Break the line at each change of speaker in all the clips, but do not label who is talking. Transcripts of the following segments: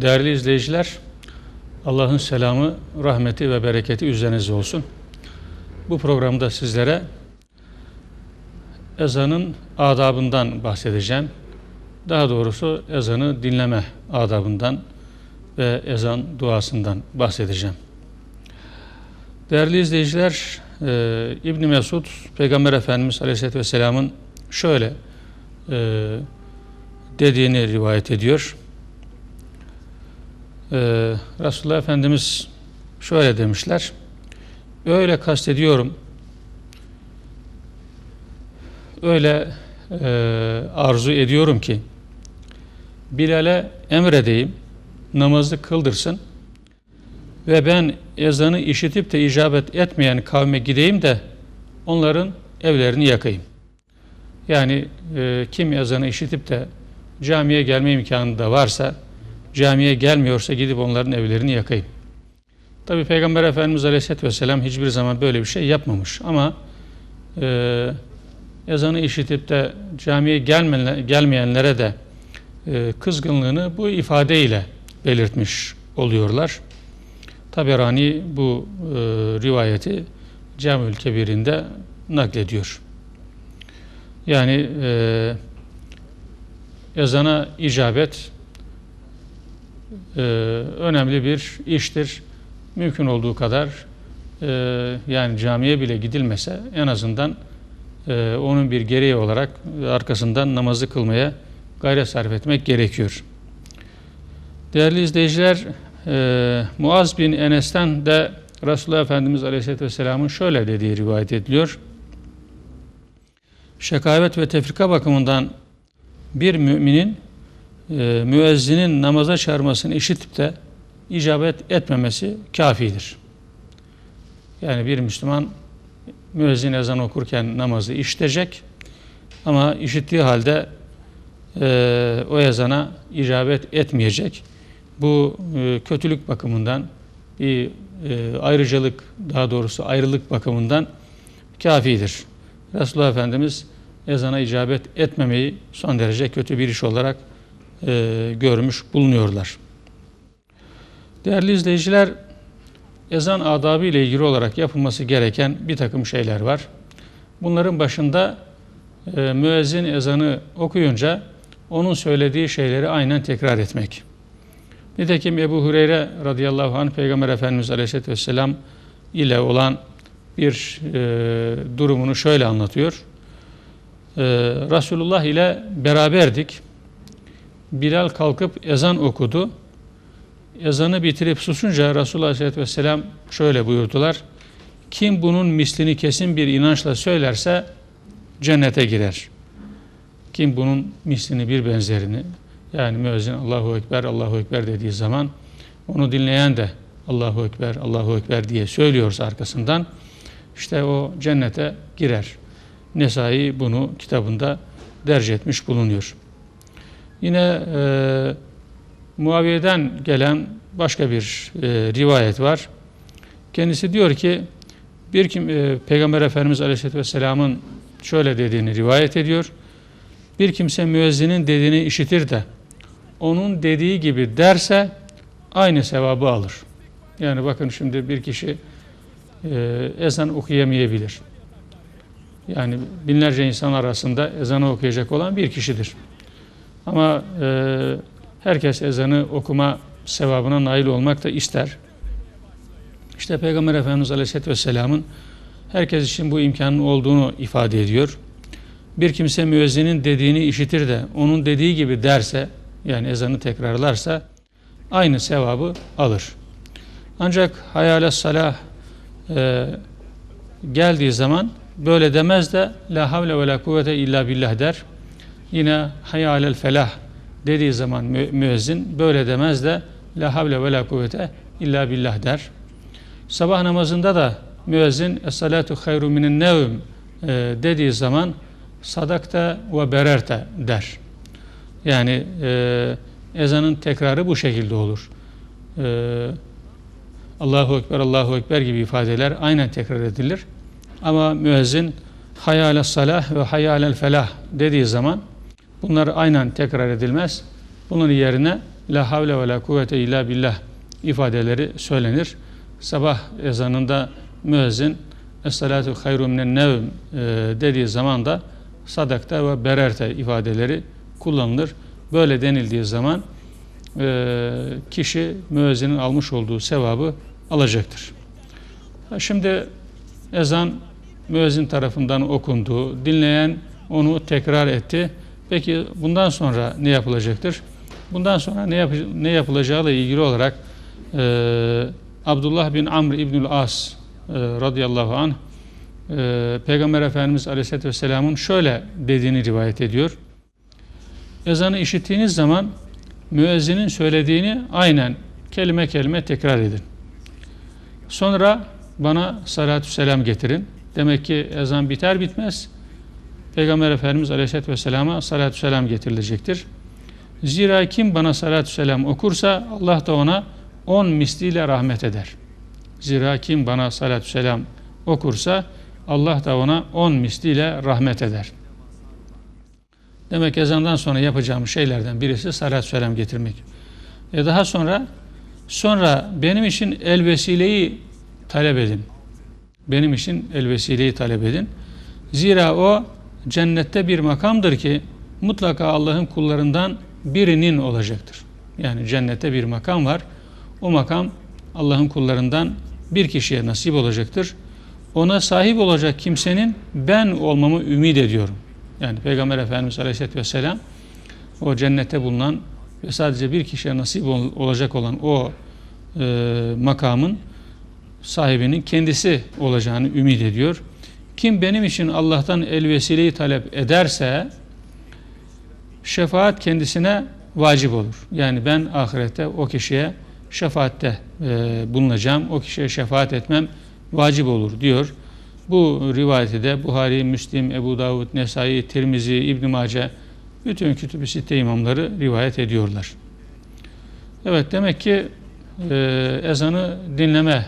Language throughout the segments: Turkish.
Değerli izleyiciler, Allah'ın selamı, rahmeti ve bereketi üzerinize olsun. Bu programda sizlere ezanın adabından bahsedeceğim. Daha doğrusu ezanı dinleme adabından ve ezan duasından bahsedeceğim. Değerli izleyiciler, e, İbn Mesud Peygamber Efendimiz Aleyhisselatü Vesselam'ın şöyle e, dediğini rivayet ediyor. E, Resulullah Efendimiz şöyle demişler. Öyle kastediyorum, öyle e, arzu ediyorum ki Bilal'e emredeyim, namazı kıldırsın ve ben ezanı işitip de icabet etmeyen kavme gideyim de onların evlerini yakayım. Yani e, kim ezanı işitip de camiye gelme imkanı da varsa, camiye gelmiyorsa gidip onların evlerini yakayım. Tabi Peygamber Efendimiz Aleyhisselatü Vesselam hiçbir zaman böyle bir şey yapmamış ama e, ezanı işitip de camiye gelmeyenlere de e, kızgınlığını bu ifadeyle belirtmiş oluyorlar. Taberani bu e, rivayeti Camül Kebir'inde naklediyor. Yani e, ezana icabet e, önemli bir iştir. Mümkün olduğu kadar e, yani camiye bile gidilmese en azından e, onun bir gereği olarak arkasından namazı kılmaya gayret sarf etmek gerekiyor. Değerli izleyiciler, e, Muaz bin Enes'ten de Resulullah Efendimiz Aleyhisselatü Vesselam'ın şöyle dediği rivayet ediliyor. Şekavet ve tefrika bakımından bir müminin e, müezzinin namaza çağırmasını işitip de icabet etmemesi kafidir. Yani bir Müslüman müezzin ezan okurken namazı işitecek ama işittiği halde e, o ezana icabet etmeyecek. Bu e, kötülük bakımından bir e, ayrıcalık daha doğrusu ayrılık bakımından kafidir. Resulullah Efendimiz ezana icabet etmemeyi son derece kötü bir iş olarak e, görmüş bulunuyorlar. Değerli izleyiciler, ezan adabı ile ilgili olarak yapılması gereken bir takım şeyler var. Bunların başında e, müezzin ezanı okuyunca onun söylediği şeyleri aynen tekrar etmek. Nitekim Ebu Hureyre radıyallahu anh Peygamber Efendimiz aleyhisselatü vesselam ile olan bir e, durumunu şöyle anlatıyor. E, Resulullah ile beraberdik. Bilal kalkıp ezan okudu. Ezanı bitirip susunca Resulullah aleyhisselatü vesselam şöyle buyurdular. Kim bunun mislini kesin bir inançla söylerse cennete girer. Kim bunun mislini bir benzerini yani müezzin Allahu Ekber, Allahu Ekber dediği zaman onu dinleyen de Allahu Ekber, Allahu Ekber diye söylüyorsa arkasından işte o cennete girer. Nesai bunu kitabında derc etmiş bulunuyor. Yine e, Muaviye'den gelen başka bir e, rivayet var. Kendisi diyor ki bir kim e, Peygamber Efendimiz Aleyhisselatü Vesselam'ın şöyle dediğini rivayet ediyor. Bir kimse müezzinin dediğini işitir de onun dediği gibi derse aynı sevabı alır. Yani bakın şimdi bir kişi e, ezan okuyamayabilir. Yani binlerce insan arasında ezanı okuyacak olan bir kişidir. Ama e, herkes ezanı okuma sevabına nail olmak da ister. İşte Peygamber Efendimiz Aleyhisselatü Vesselam'ın herkes için bu imkanın olduğunu ifade ediyor. Bir kimse müezzinin dediğini işitir de onun dediği gibi derse yani ezanı tekrarlarsa aynı sevabı alır. Ancak hayale salah e, geldiği zaman böyle demez de la havle ve la kuvvete illa billah der. Yine hayalel felah dediği zaman mü müezzin böyle demez de la havle ve la kuvvete illa billah der. Sabah namazında da müezzin es-salatu hayru minin nevm e, dediği zaman sadakta ve bererte der. Yani e, ezanın tekrarı bu şekilde olur. E, Allahu Ekber, Allahu Ekber gibi ifadeler aynen tekrar edilir. Ama müezzin hayale salah ve hayalel felah dediği zaman bunlar aynen tekrar edilmez. Bunun yerine La havle ve la kuvvete illa billah ifadeleri söylenir. Sabah ezanında müezzin Es-salatu hayru minen nevm e, dediği zaman da sadakta ve bererte ifadeleri kullanılır. Böyle denildiği zaman e, kişi müezzinin almış olduğu sevabı alacaktır. Şimdi ezan müezzin tarafından okundu. Dinleyen onu tekrar etti. Peki bundan sonra ne yapılacaktır? Bundan sonra ne, yap ne yapılacağıyla ilgili olarak e, Abdullah bin Amr İbnül As e, radıyallahu anh e, Peygamber Efendimiz Aleyhisselatü Vesselam'ın şöyle dediğini rivayet ediyor. Ezanı işittiğiniz zaman müezzinin söylediğini aynen kelime kelime tekrar edin. Sonra bana salatü selam getirin. Demek ki ezan biter bitmez Peygamber Efendimiz Aleyhisselatü Vesselam'a salatü selam getirilecektir. Zira kim bana salatü selam okursa Allah da ona on misliyle rahmet eder. Zira kim bana salatü selam okursa Allah da ona on misliyle rahmet eder. Demek ezandan sonra yapacağım şeylerden birisi salatü selam getirmek. E daha sonra sonra benim için el vesileyi talep edin. Benim için el vesileyi talep edin. Zira o cennette bir makamdır ki mutlaka Allah'ın kullarından birinin olacaktır. Yani cennette bir makam var. O makam Allah'ın kullarından bir kişiye nasip olacaktır. Ona sahip olacak kimsenin ben olmamı ümit ediyorum. Yani Peygamber Efendimiz Aleyhisselatü Vesselam o cennette bulunan ve sadece bir kişiye nasip olacak olan o e, makamın sahibinin kendisi olacağını ümit ediyor. Kim benim için Allah'tan el vesileyi talep ederse şefaat kendisine vacip olur. Yani ben ahirette o kişiye şefaatte e, bulunacağım. O kişiye şefaat etmem vacip olur diyor. Bu rivayeti de Buhari, Müslim, Ebu Davud, Nesai, Tirmizi, İbn Mace bütün kütüb-i sitte imamları rivayet ediyorlar. Evet demek ki e, ezanı dinleme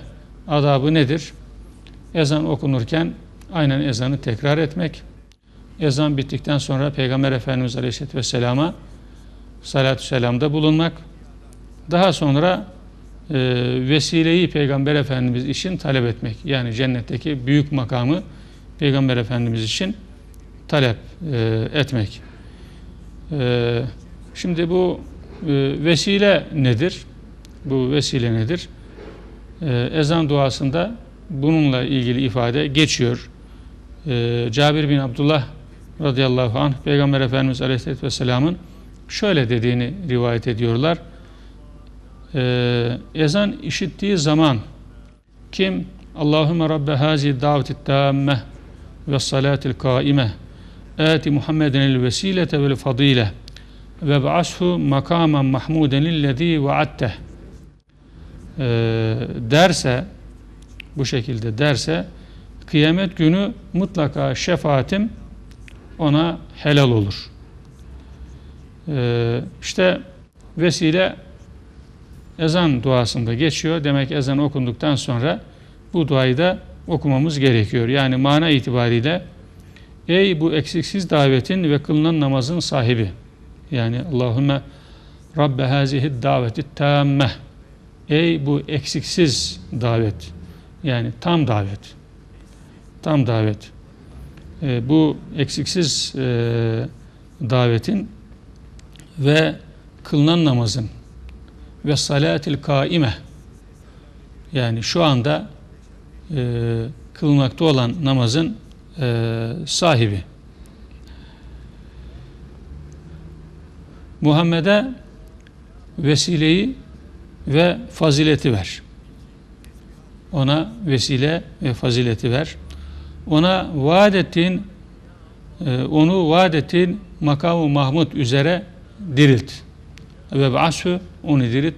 adabı nedir? Ezan okunurken aynen ezanı tekrar etmek. Ezan bittikten sonra Peygamber Efendimiz Aleyhisselatü Vesselam'a salatü selamda bulunmak. Daha sonra e, vesileyi Peygamber Efendimiz için talep etmek. Yani cennetteki büyük makamı Peygamber Efendimiz için talep e, etmek. E, şimdi bu e, vesile nedir? Bu vesile nedir? E, ezan duasında bununla ilgili ifade geçiyor. E, Cabir bin Abdullah radıyallahu anh Peygamber Efendimiz Aleyhisselatü Vesselam'ın şöyle dediğini rivayet ediyorlar. Ee, ezan işittiği zaman kim Allahümme Rabbe hazi daveti tamme ve salatil kaime ati Muhammeden el vesilete vel fadile ve ba'ashu makamen mahmuden lillezî vaatteh ee, derse bu şekilde derse kıyamet günü mutlaka şefaatim ona helal olur. Ee, işte vesile ezan duasında geçiyor. Demek ezan okunduktan sonra bu duayı da okumamız gerekiyor. Yani mana itibariyle ey bu eksiksiz davetin ve kılınan namazın sahibi. Yani Allahümme Rabbe hazihi daveti tamme. Ey bu eksiksiz davet. Yani tam davet. Tam davet. E, bu eksiksiz e, davetin ve kılınan namazın ve salatil kaime yani şu anda e, kılmakta olan namazın e, sahibi. Muhammed'e vesileyi ve fazileti ver. Ona vesile ve fazileti ver. Ona vaat ettiğin e, onu vaat ettiğin makamı Mahmud üzere dirilt. Ve ba'asu onu dirilt.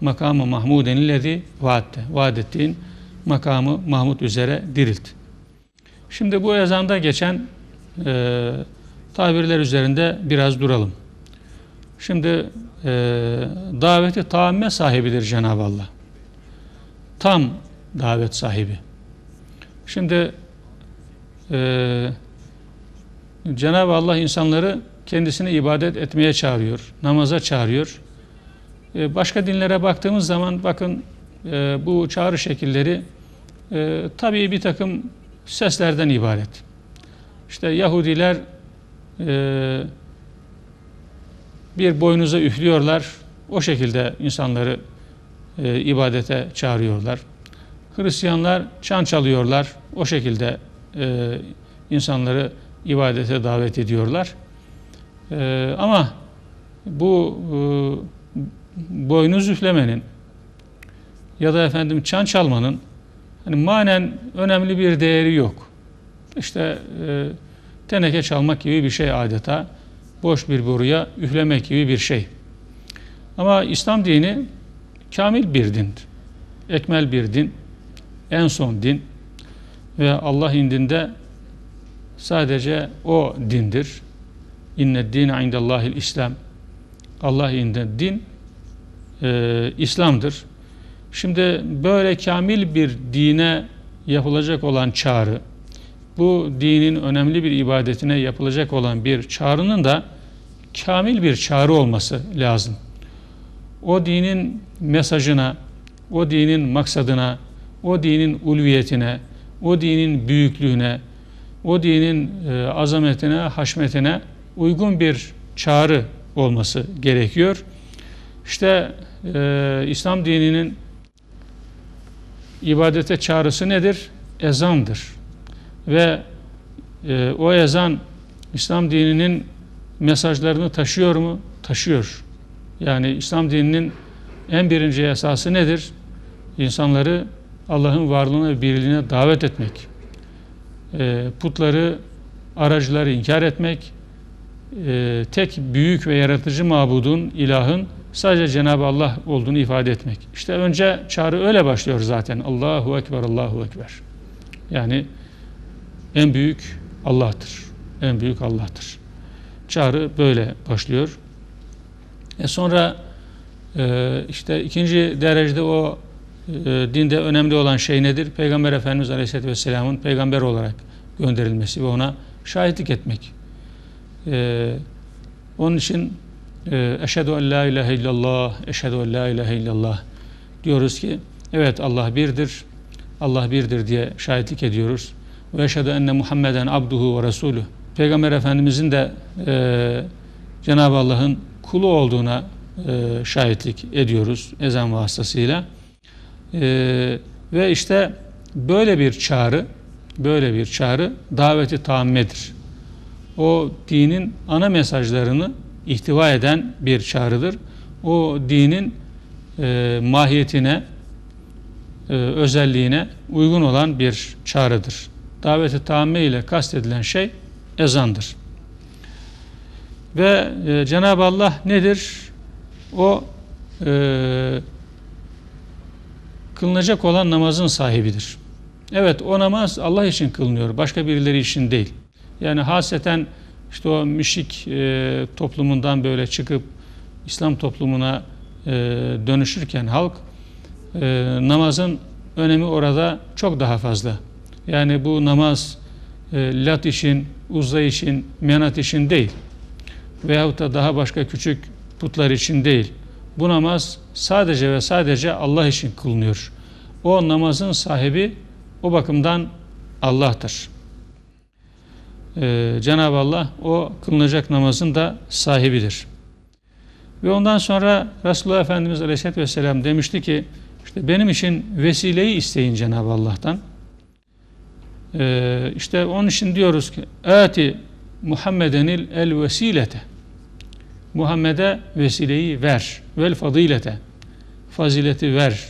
Makamı Mahmuden illezi vaatte. Vaat ettiğin makamı Mahmud üzere dirilt. Şimdi bu ezanda geçen e, tabirler üzerinde biraz duralım. Şimdi e, daveti tamme sahibidir Cenab-ı Allah. Tam davet sahibi. Şimdi e, Cenab-ı Allah insanları kendisine ibadet etmeye çağırıyor, namaza çağırıyor. E, başka dinlere baktığımız zaman bakın e, bu çağrı şekilleri e, tabii bir takım seslerden ibaret. İşte Yahudiler e, bir boynuza üflüyorlar, o şekilde insanları e, ibadete çağırıyorlar. Hristiyanlar çan çalıyorlar, o şekilde e, insanları ibadete davet ediyorlar. E, ama bu e, boynuz üflemenin ya da efendim çan çalmanın hani manen önemli bir değeri yok. İşte e, teneke çalmak gibi bir şey adeta. Boş bir boruya üflemek gibi bir şey. Ama İslam dini kamil bir din. Ekmel bir din. En son din. Ve Allah indinde sadece o dindir. İnne dine indellahil İslam. Allah indinde din e, İslam'dır. Şimdi böyle kamil bir dine yapılacak olan çağrı, bu dinin önemli bir ibadetine yapılacak olan bir çağrının da kamil bir çağrı olması lazım. O dinin mesajına, o dinin maksadına, o dinin ulviyetine, o dinin büyüklüğüne, o dinin e, azametine, haşmetine uygun bir çağrı olması gerekiyor. İşte e, İslam dininin ibadete çağrısı nedir? Ezandır. Ve e, o ezan İslam dininin mesajlarını taşıyor mu? Taşıyor. Yani İslam dininin en birinci esası nedir? İnsanları Allah'ın varlığına ve birliğine davet etmek. E, putları, aracıları inkar etmek, e, tek büyük ve yaratıcı mabudun, ilahın sadece Cenab-ı Allah olduğunu ifade etmek. İşte önce çağrı öyle başlıyor zaten. Allahu Ekber, Allahu Ekber. Yani en büyük Allah'tır. En büyük Allah'tır. Çağrı böyle başlıyor. E sonra e, işte ikinci derecede o dinde önemli olan şey nedir? Peygamber Efendimiz Aleyhisselatü Vesselam'ın peygamber olarak gönderilmesi ve ona şahitlik etmek. E, onun için e, eşhedü en la ilahe illallah, eşhedü en la ilahe illallah diyoruz ki evet Allah birdir, Allah birdir diye şahitlik ediyoruz. Ve eşhedü enne Muhammeden abduhu ve resulü. Peygamber Efendimizin de e, Cenab-ı Allah'ın kulu olduğuna e, şahitlik ediyoruz ezan vasıtasıyla. E, ve işte böyle bir çağrı, böyle bir çağrı daveti tammedir. O dinin ana mesajlarını ihtiva eden bir çağrıdır. O dinin e, mahiyetine, e, özelliğine uygun olan bir çağrıdır. Daveti tamme ile kastedilen şey ezandır. Ve e, Cenab-ı Allah nedir? O e, kılınacak olan namazın sahibidir. Evet o namaz Allah için kılınıyor. Başka birileri için değil. Yani haseten işte o müşrik e, toplumundan böyle çıkıp İslam toplumuna e, dönüşürken halk e, namazın önemi orada çok daha fazla. Yani bu namaz e, lat için, uzza için, menat için değil. Veyahut da daha başka küçük putlar için değil. Bu namaz sadece ve sadece Allah için kılınıyor. O namazın sahibi o bakımdan Allah'tır. Ee, Cenab-ı Allah o kılınacak namazın da sahibidir. Ve ondan sonra Resulullah Efendimiz Aleyhisselatü Vesselam demişti ki işte benim için vesileyi isteyin Cenab-ı Allah'tan. Ee, işte onun için diyoruz ki Ati Muhammedenil el vesilete Muhammed'e vesileyi ver. Vel fazilete. Fazileti ver.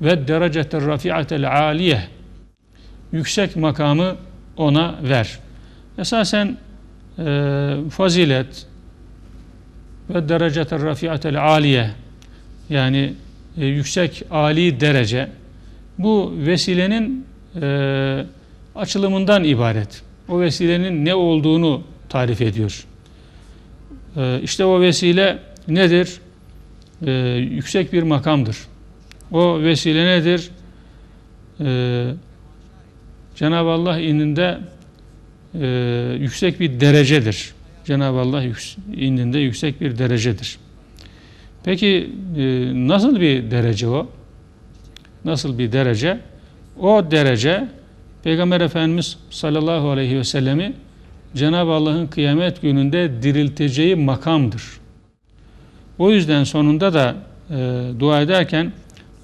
Ve derecetel rafi'atel aliye. Yüksek makamı ona ver. Esasen e, fazilet ve derecetel rafi'atel aliye yani e, yüksek ali derece bu vesilenin e, açılımından ibaret. O vesilenin ne olduğunu tarif ediyor. Ee, işte o vesile nedir? Ee, yüksek bir makamdır. O vesile nedir? Ee, Cenab-ı Allah indinde e, yüksek bir derecedir. Cenab-ı Allah indinde yüksek bir derecedir. Peki e, nasıl bir derece o? Nasıl bir derece? O derece Peygamber Efendimiz sallallahu aleyhi ve sellemi Cenab-ı Allah'ın kıyamet gününde dirilteceği makamdır. O yüzden sonunda da e, dua ederken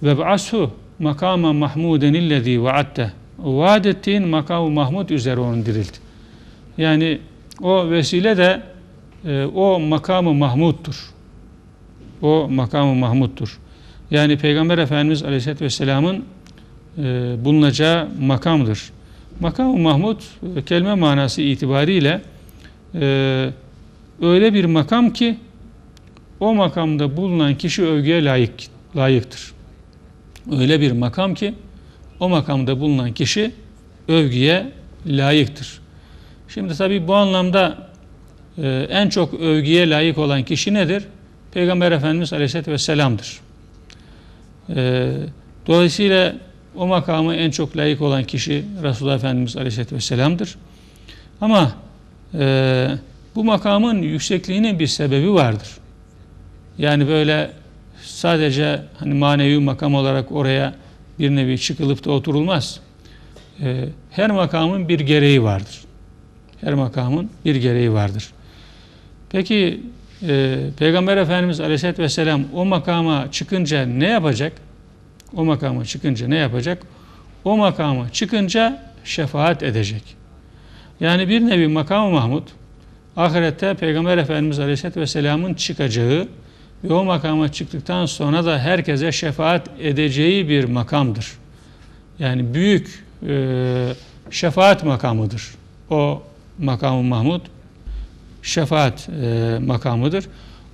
ve ba'ashu makama mahmuden illezî vaatte vaat ettiğin makamı Mahmud üzere onu dirilt. Yani o vesile de e, o makamı Mahmud'dur. O makamı Mahmud'dur. Yani Peygamber Efendimiz Aleyhisselatü Vesselam'ın e, bulunacağı makamdır. Makamı Mahmud e, kelime manası itibariyle e, öyle bir makam ki o makamda bulunan kişi övgüye layık layıktır. Öyle bir makam ki o makamda bulunan kişi övgüye layıktır. Şimdi tabi bu anlamda e, en çok övgüye layık olan kişi nedir? Peygamber Efendimiz Aleyhisselatü Vesselam'dır. E, dolayısıyla o makamı en çok layık olan kişi Resulullah Efendimiz Aleyhisselatü Vesselam'dır. Ama e, bu makamın yüksekliğinin bir sebebi vardır. Yani böyle sadece hani manevi makam olarak oraya bir nevi çıkılıp da oturulmaz. E, her makamın bir gereği vardır. Her makamın bir gereği vardır. Peki e, Peygamber Efendimiz Aleyhisselatü Vesselam o makama çıkınca ne yapacak? O makama çıkınca ne yapacak? O makama çıkınca şefaat edecek. Yani bir nevi makamı Mahmud ahirette Peygamber Efendimiz Aleyhisselatü Vesselam'ın çıkacağı ve o makama çıktıktan sonra da herkese şefaat edeceği bir makamdır. Yani büyük e, şefaat makamıdır. O makamı Mahmud şefaat e, makamıdır.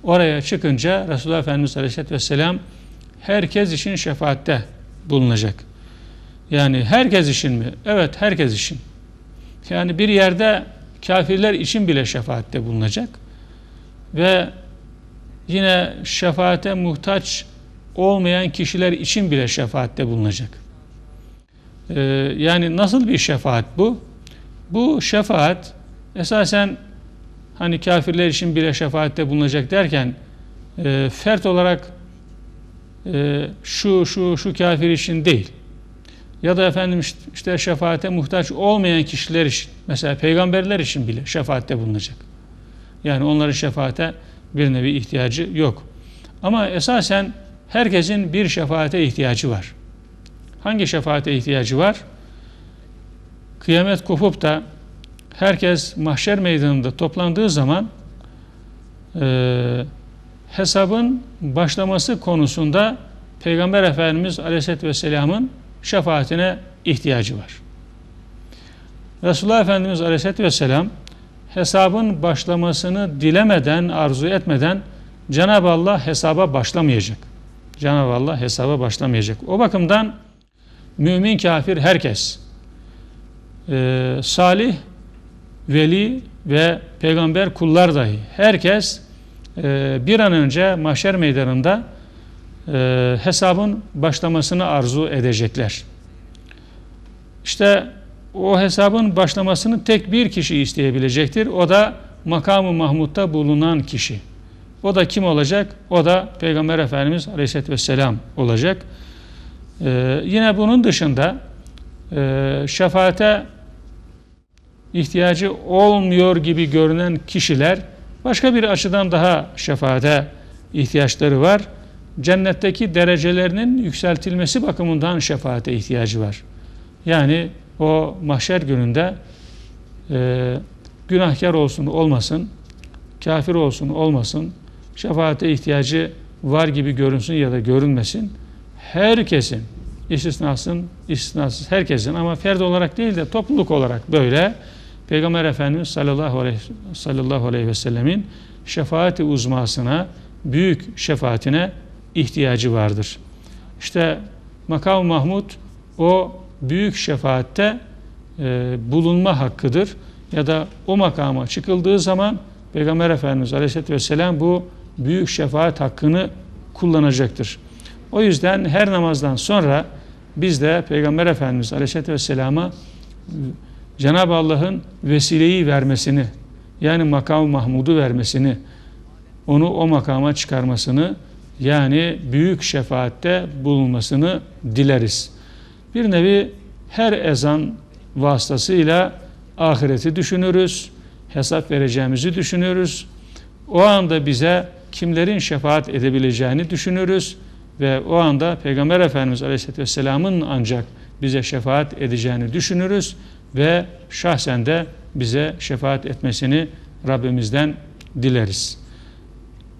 Oraya çıkınca Resulullah Efendimiz Aleyhisselatü Vesselam herkes için şefaatte bulunacak. Yani herkes için mi? Evet herkes için. Yani bir yerde kafirler için bile şefaatte bulunacak. Ve yine şefaate muhtaç olmayan kişiler için bile şefaatte bulunacak. Ee, yani nasıl bir şefaat bu? Bu şefaat esasen hani kafirler için bile şefaatte bulunacak derken e, fert olarak e, şu şu şu kafir için değil. Ya da efendim işte şefaate muhtaç olmayan kişiler için mesela peygamberler için bile şefaatte bulunacak. Yani onların şefaate bir nevi ihtiyacı yok. Ama esasen herkesin bir şefaate ihtiyacı var. Hangi şefaate ihtiyacı var? Kıyamet kopup da herkes mahşer meydanında toplandığı zaman e, hesabın başlaması konusunda Peygamber Efendimiz Aleyhisselatü Vesselam'ın şefaatine ihtiyacı var. Resulullah Efendimiz Aleyhisselatü Vesselam hesabın başlamasını dilemeden, arzu etmeden Cenab-ı Allah hesaba başlamayacak. Cenab-ı Allah hesaba başlamayacak. O bakımdan mümin, kafir herkes e, salih, veli ve peygamber kullar dahi herkes e, bir an önce mahşer meydanında e, hesabın başlamasını arzu edecekler. İşte o hesabın başlamasını tek bir kişi isteyebilecektir. O da makamı Mahmud'da bulunan kişi. O da kim olacak? O da Peygamber Efendimiz Aleyhisselatü Vesselam olacak. Ee, yine bunun dışında e, şefaate ihtiyacı olmuyor gibi görünen kişiler başka bir açıdan daha şefaate ihtiyaçları var. Cennetteki derecelerinin yükseltilmesi bakımından şefaate ihtiyacı var. Yani o mahşer gününde e, günahkar olsun olmasın, kafir olsun olmasın, şefaate ihtiyacı var gibi görünsün ya da görünmesin. Herkesin, istisnasın, istisnasız herkesin ama ferd olarak değil de topluluk olarak böyle Peygamber Efendimiz sallallahu aleyhi, sallallahu aleyhi ve sellemin şefaati uzmasına, büyük şefaatine ihtiyacı vardır. İşte makam Mahmud o büyük şefaatte e, bulunma hakkıdır. Ya da o makama çıkıldığı zaman Peygamber Efendimiz Aleyhisselatü Vesselam bu büyük şefaat hakkını kullanacaktır. O yüzden her namazdan sonra biz de Peygamber Efendimiz Aleyhisselatü Vesselam'a Cenab-ı Allah'ın vesileyi vermesini yani makam Mahmud'u vermesini onu o makama çıkarmasını yani büyük şefaatte bulunmasını dileriz. Bir nevi her ezan vasıtasıyla ahireti düşünürüz, hesap vereceğimizi düşünürüz. O anda bize kimlerin şefaat edebileceğini düşünürüz ve o anda Peygamber Efendimiz Aleyhisselatü Vesselam'ın ancak bize şefaat edeceğini düşünürüz ve şahsen de bize şefaat etmesini Rabbimizden dileriz.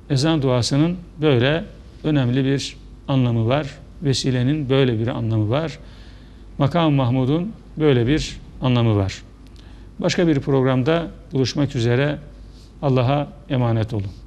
Ezan duasının böyle önemli bir anlamı var. Vesilenin böyle bir anlamı var. Makam Mahmud'un böyle bir anlamı var. Başka bir programda buluşmak üzere Allah'a emanet olun.